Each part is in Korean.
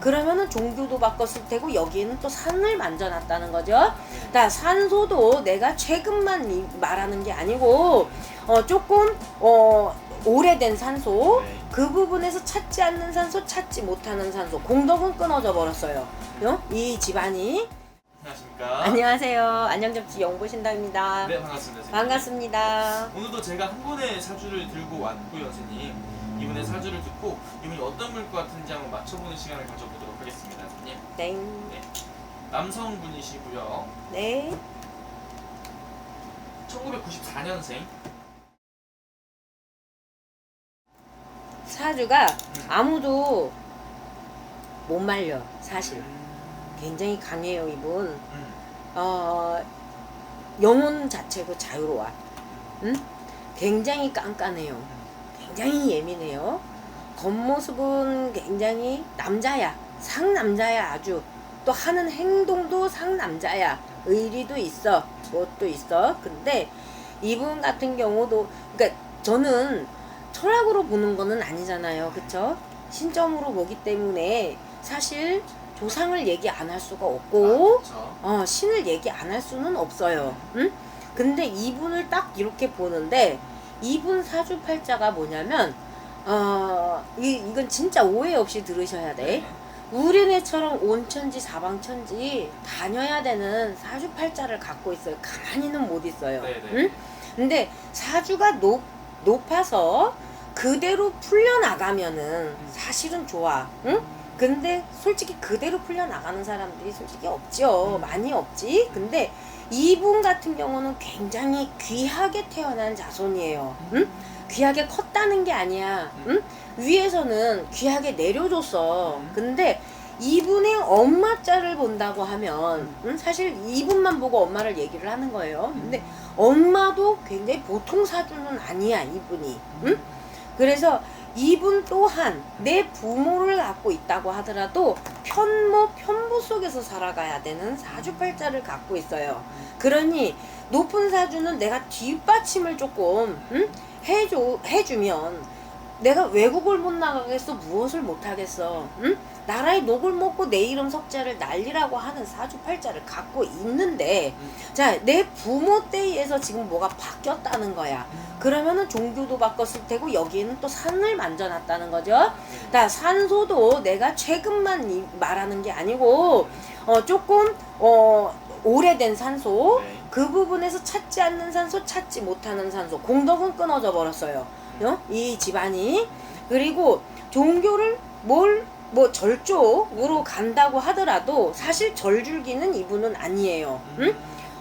그러면은 종교도 바꿨을 테고 여기에는 또 산을 만져놨다는 거죠. 자, 산소도 내가 최근만 이- 말하는 게 아니고 어, 조금 어, 오래된 산소 네. 그 부분에서 찾지 않는 산소, 찾지 못하는 산소 공덕은 끊어져 버렸어요. 어? 이 집안이 안녕하십니까? 안녕하세요. 안녕접지 영보신당입니다. 네 반갑습니다. 선생님. 반갑습니다. 오늘도 제가 한 분의 사주를 들고 왔고요, 선생님. 이분의 사주를 듣고 이분이 어떤 물것 같은지 한번 맞춰보는 시간을 가져보도록 하겠습니다, 선생님. 땡. 남성분이시고요. 네. 1994년생. 사주가 아무도 못 말려 사실 굉장히 강해요 이분 음. 어 영혼 자체도 자유로워 응? 굉장히 깐깐해요 굉장히 예민해요 겉모습은 굉장히 남자야 상남자야 아주 또 하는 행동도 상남자야 의리도 있어 무엇도 있어 근데 이분 같은 경우도 그러니까 저는 철학으로 보는 거는 아니잖아요 그쵸 신점으로 보기 때문에 사실 조상을 얘기 안 할 수가 없고 아. 어, 신을 얘기 안 할 수는 없어요. 응? 근데 이분을 딱 이렇게 보는데 이분 사주팔자가 뭐냐면 어, 이, 이건 진짜 오해 없이 들으셔야 돼. 우리네처럼 온천지 사방천지 다녀야 되는 사주팔자를 갖고 있어요. 가만히는 못 있어요. 네, 네. 응? 근데 사주가 높, 높아서 그대로 풀려나가면은 사실은 좋아. 응? 근데 솔직히 그대로 풀려나가는 사람들이 솔직히 없죠. 음. 많이 없지. 근데 이분 같은 경우는 굉장히 귀하게 태어난 자손이에요. 응? 귀하게 컸다는 게 아니야. 응? 위에서는 귀하게 내려줬어. 음. 근데 이분의 엄마 짤을 본다고 하면 응? 사실 이분만 보고 엄마를 얘기를 하는 거예요. 근데 엄마도 굉장히 보통 사주는 아니야 이분이. 응? 그래서 이분 또한 내 부모를 갖고 있다고 하더라도 편모 편부 속에서 살아가야 되는 사주팔자를 갖고 있어요. 그러니 높은 사주는 내가 뒷받침을 조금 응? 해줘 해주면 내가 외국을 못 나가겠어? 무엇을 못 하겠어? 응? 나라의 녹을 먹고 내 이름 석자를 날리라고 하는 사주팔자를 갖고 있는데 자내 부모 때에서 지금 뭐가 바뀌었다는 거야. 그러면은 종교도 바꿨을 테고 여기에는 또 산을 만져놨다는 거죠. 자 산소도 내가 최근만 이- 말하는 게 아니고 어 조금 어 오래된 산소 네. 그 부분에서 찾지 않는 산소 찾지 못하는 산소 공덕은 끊어져 버렸어요 어? 이 집안이 그리고 종교를 뭘 뭐 절쪽으로 간다고 하더라도 사실 절줄기는 이분은 아니에요 응?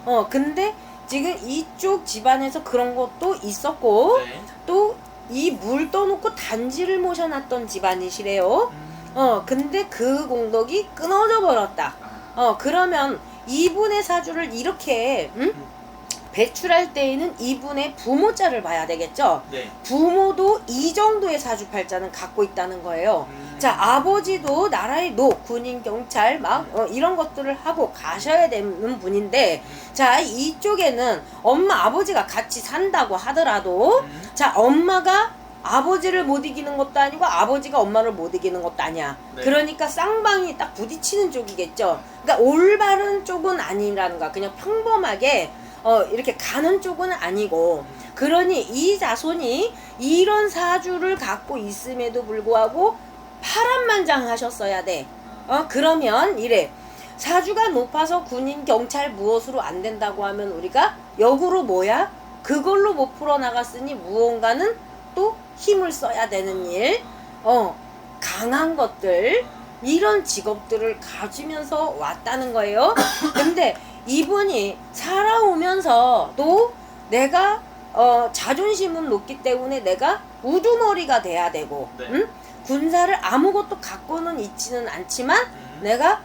어 근데 지금 이쪽 집안에서 그런 것도 있었고 네. 또이 물 떠놓고 단지를 모셔놨던 집안이시래요 어 근데 그 공덕이 끊어져 버렸다 아, 어 그러면 이분의 사주를 이렇게 응? 배출할 때에는 이분의 부모자를 봐야 되겠죠 네. 부모도 이 정도의 사주팔자는 갖고 있다는 거예요 음. 자 아버지도 나라의 노 군인 경찰 막 어, 이런 것들을 하고 가셔야 되는 분인데 자 이쪽에는 엄마 아버지가 같이 산다고 하더라도 음. 자 엄마가 아버지를 못 이기는 것도 아니고 아버지가 엄마를 못 이기는 것도 아니야 네. 그러니까 쌍방이 딱 부딪히는 쪽이겠죠 그러니까 올바른 쪽은 아니라는 거야 그냥 평범하게 어 이렇게 가는 쪽은 아니고 그러니 이 자손이 이런 사주를 갖고 있음에도 불구하고 파란만장하셨어야 돼. 어 그러면 이래 사주가 높아서 군인 경찰 무엇으로 안 된다고 하면 우리가 역으로 뭐야? 그걸로 못 풀어 나갔으니 무언가는 또 힘을 써야 되는 일. 어 강한 것들 이런 직업들을 가지면서 왔다는 거예요. 근데 이분이 살아오면서도 내가 어, 자존심은 높기 때문에 내가 우두머리가 돼야 되고, 네. 응? 군사를 아무것도 갖고는 있지는 않지만 음. 내가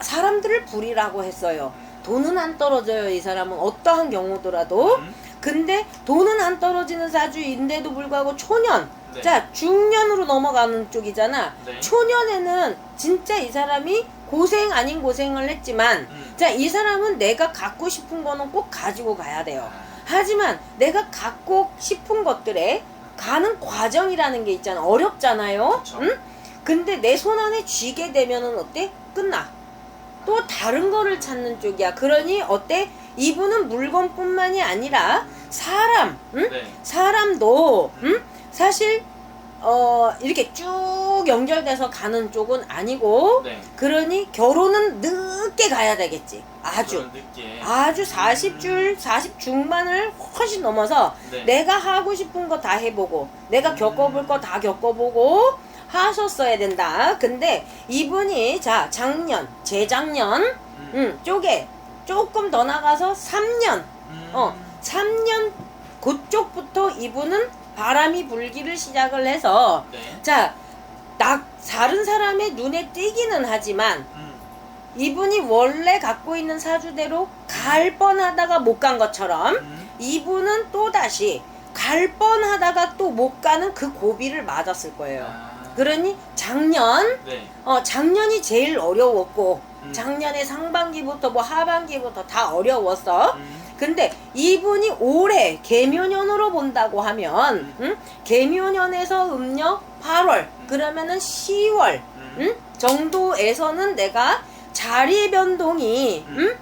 사람들을 부리라고 했어요. 돈은 안 떨어져요, 이 사람은 어떠한 경우더라도. 음. 근데 돈은 안 떨어지는 사주인데도 불구하고 초년, 네. 자 중년으로 넘어가는 쪽이잖아. 네. 초년에는 진짜 이 사람이 고생 아닌 고생을 했지만 음. 자 이 사람은 내가 갖고 싶은 거는 꼭 가지고 가야 돼요. 아, 하지만 내가 갖고 싶은 것들에 가는 과정이라는 게 있잖아. 어렵잖아요. 그쵸. 응? 근데 내 손 안에 쥐게 되면은 어때? 끝나. 또 다른 거를 찾는 쪽이야. 그러니 어때? 이분은 물건뿐만이 아니라 사람, 응? 네. 사람도, 응? 사실 어 이렇게 쭉 연결돼서 가는 쪽은 아니고, 네. 그러니 결혼은 늦게 가야 되겠지. 아주. 늦게. 아주 40줄, 40 중반을 훨씬 넘어서 네. 내가 하고 싶은 거 다 해보고 내가 음. 겪어볼 거 다 겪어보고 하셨어야 된다. 근데 이분이 자 작년, 재작년 음. 음, 쪽에 조금 더 나가서 3년, 음. 어 3년 그쪽부터 이분은 바람이 불기를 시작을 해서 네. 자, 나 다른 사람의 눈에 띄기는 하지만 음. 이분이 원래 갖고 있는 사주대로 갈 뻔하다가 못 간 것처럼 음. 이분은 또 다시 갈 뻔하다가 또 못 가는 그 고비를 맞았을 거예요. 아. 그러니 작년 네. 어 작년이 제일 어려웠고 음. 작년에 상반기부터 뭐 하반기부터 다 어려웠어. 음. 근데 이분이 올해 개묘년으로 본다고 하면 응? 개묘년에서 음력 8월 그러면은 10월 음. 응? 정도에서는 내가 자리 변동이 음. 응?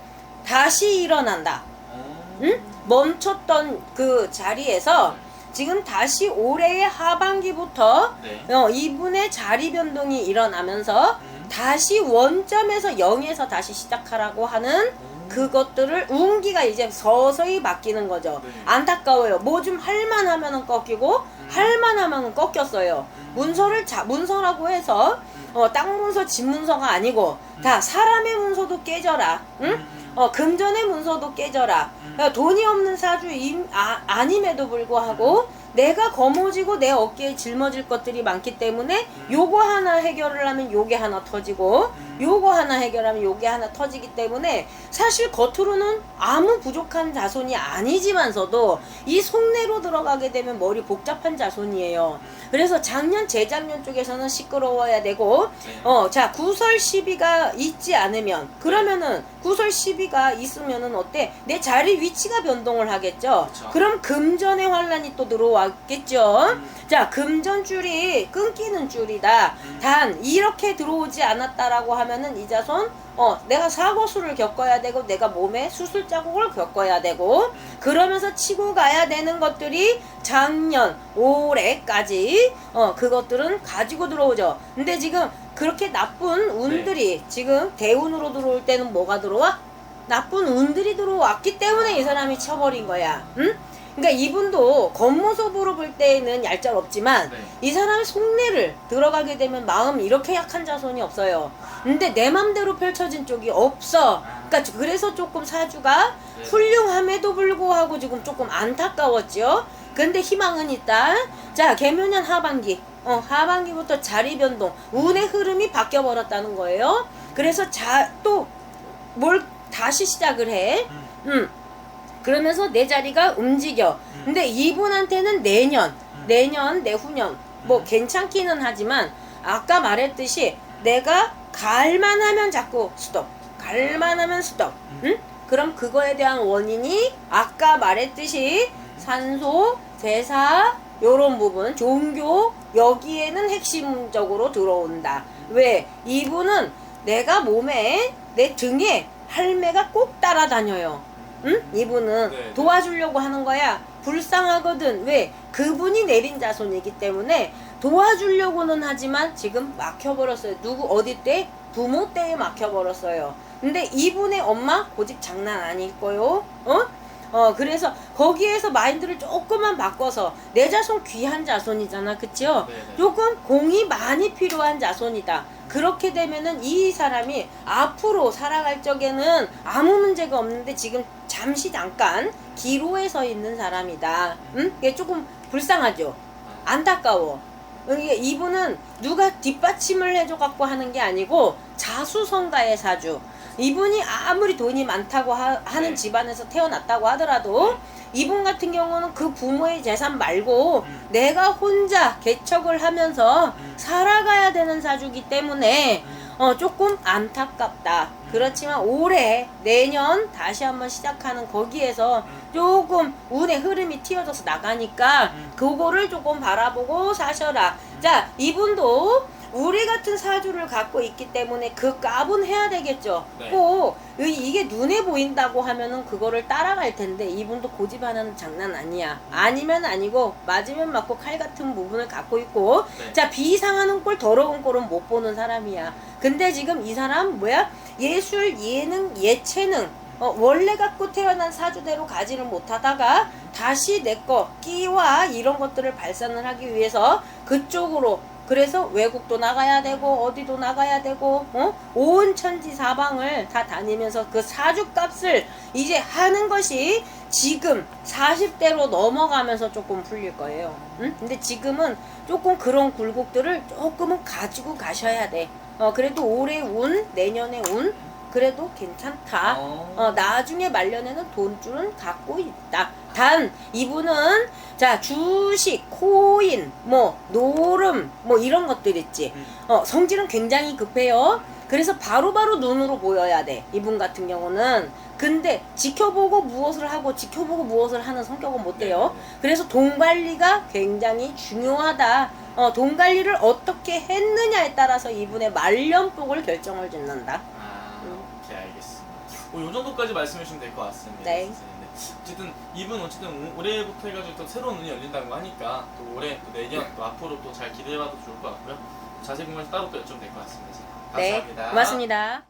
다시 일어난다. 어. 응? 멈췄던 그 자리에서 지금 다시 올해의 하반기부터 네. 어, 이분의 자리 변동이 일어나면서 음. 다시 원점에서 0에서 다시 시작하라고 하는 오. 그것들을 운기가 이제 서서히 바뀌는 거죠. 네. 안타까워요. 뭐 좀 할만하면은 꺾이고 음. 할만하면은 꺾였어요. 음. 문서를 자 문서라고 해서 음. 어, 땅 문서, 집 문서가 아니고 음. 다 사람의 문서도 깨져라. 응? 음. 어, 금전의 문서도 깨져라. 음. 돈이 없는 사주 임 아, 아님에도 불구하고 내가 거머쥐고 내 어깨에 짊어질 것들이 많기 때문에 음. 요거 하나 해결을 하면 요게 하나 터지고 음. 요거 하나 해결하면 요게 하나 터지기 때문에 사실 겉으로는 아무 부족한 자손이 아니지만서도 이 속내로 들어가게 되면 머리 복잡한 자손이에요. 그래서 작년 재작년 쪽에서는 시끄러워야 되고 네. 어, 자, 구설 시비가 있지 않으면, 그러면은, 구설 시비가 있으면은 어때? 내 자리 위치가 변동을 하겠죠? 그쵸. 그럼 금전의 환란이 또 들어 왔겠죠? 음. 자, 금전줄이 끊기는 줄이다. 음. 단, 이렇게 들어오지 않았다라고 하면은 이 자손, 어, 내가 사고수를 겪어야 되고, 내가 몸에 수술 자국을 겪어야 되고, 음. 그러면서 치고 가야 되는 것들이 작년, 올해까지 어 그것들은 가지고 들어오죠. 근데 지금 그렇게 나쁜 운들이 지금 대운으로 들어올 때는 뭐가 들어와? 나쁜 운들이 들어왔기 때문에 이 사람이 쳐버린 거야. 응? 그러니까 이분도 겉모습으로 볼 때는 얄짤 없지만 네. 이 사람의 속내를 들어가게 되면 마음 이렇게 약한 자손이 없어요. 근데 내 맘대로 펼쳐진 쪽이 없어. 그러니까 그래서 조금 사주가 네. 훌륭함에도 불구하고 지금 조금 안타까웠죠. 근데 희망은 있다. 자, 개묘년 하반기. 어, 하반기부터 자리 변동, 운의 흐름이 바뀌어 버렸다는 거예요. 그래서 자, 또 뭘 다시 시작을 해. 음. 음. 그러면서 내 자리가 움직여. 근데 이분한테는 내년, 내년, 내후년 뭐 음. 괜찮기는 하지만 아까 말했듯이 내가 갈만 하면 자꾸 스톱, 갈만 하면 스톱. 응? 그럼 그거에 대한 원인이 아까 말했듯이 산소, 대사 요런 부분, 종교 여기에는 핵심적으로 들어온다. 왜? 이분은 내가 몸에 내 등에 할매가 꼭 따라다녀요. 응? 이분은 네, 네. 도와주려고 하는 거야. 불쌍하거든. 왜? 그분이 내린 자손이기 때문에 도와주려고는 하지만 지금 막혀버렸어요. 누구 어디 때? 부모 때에 막혀버렸어요. 근데 이분의 엄마 고집 장난 아닐 거요. 어? 어 그래서 거기에서 마인드를 조금만 바꿔서 내 자손 귀한 자손이잖아, 그치요? 네, 네. 조금 공이 많이 필요한 자손이다. 그렇게 되면은 이 사람이 앞으로 살아갈 적에는 아무 문제가 없는데 지금 잠시 잠깐 기로에 서 있는 사람이다. 응? 이게 조금 불쌍하죠? 안타까워. 이분은 누가 뒷받침을 해줘 갖고 하는 게 아니고 자수성가의 사주. 이분이 아무리 돈이 많다고 하, 는 네. 집안에서 태어났다고 하더라도 이분 같은 경우는 그 부모의 재산 말고 음. 내가 혼자 개척을 하면서 음. 살아가야 되는 사주기 때문에 음. 어 조금 안타깝다. 그렇지만 올해 내년 다시 한번 시작하는 거기에서 음. 조금 운의 흐름이 튀어져서 나가니까 음. 그거를 조금 바라보고 사셔라. 자 이분도 우리 같은 사주를 갖고 있기 때문에 그 값은 해야 되겠죠. 네. 꼭 이- 이게 눈에 보인다고 하면은 그거를 따라갈 텐데 이분도 고집하는 장난 아니야. 아니면 아니고 맞으면 맞고 칼 같은 부분을 갖고 있고 네. 자 비상하는 꼴 더러운 꼴은 못 보는 사람이야. 근데 지금 이 사람 뭐야? 예술, 예능, 예체능 어, 원래 갖고 태어난 사주대로 가지를 못하다가 다시 내 거 끼와 이런 것들을 발산을 하기 위해서 그쪽으로 그래서 외국도 나가야 되고 어디도 나가야 되고 어? 온 천지 사방을 다 다니면서 그 사주 값을 이제 하는 것이 지금 40대로 넘어가면서 조금 풀릴 거예요. 응? 근데 지금은 조금 그런 굴곡들을 조금은 가지고 가셔야 돼. 어, 그래도 올해 운, 내년의 운, 그래도 괜찮다. 어. 어, 나중에 말년에는 돈줄은 갖고 있다. 단, 이분은, 자, 주식, 코인, 뭐, 노름, 뭐, 이런 것들 있지. 음. 어, 성질은 굉장히 급해요. 그래서 바로바로 눈으로 보여야 돼. 이분 같은 경우는. 근데 지켜보고 무엇을 하고 지켜보고 무엇을 하는 성격은 못 돼요. 네, 네, 네. 그래서 돈 관리가 굉장히 중요하다. 어, 돈 관리를 어떻게 했느냐에 따라서 이분의 말년복을 결정을 짓는다. 뭐, 요 정도까지 말씀해 주시면 될 것 같습니다. 네. 네. 어쨌든 이분 어쨌든 오- 올해부터 해가지고 또 새로운 운이 열린다는 거 하니까 또 올해 또 내년 또 앞으로 또 잘 기대해봐도 좋을 것 같고요. 자세히 궁금해서 따로 또 여쭤면 될것 같습니다. 네, 감사합니다. 고맙습니다.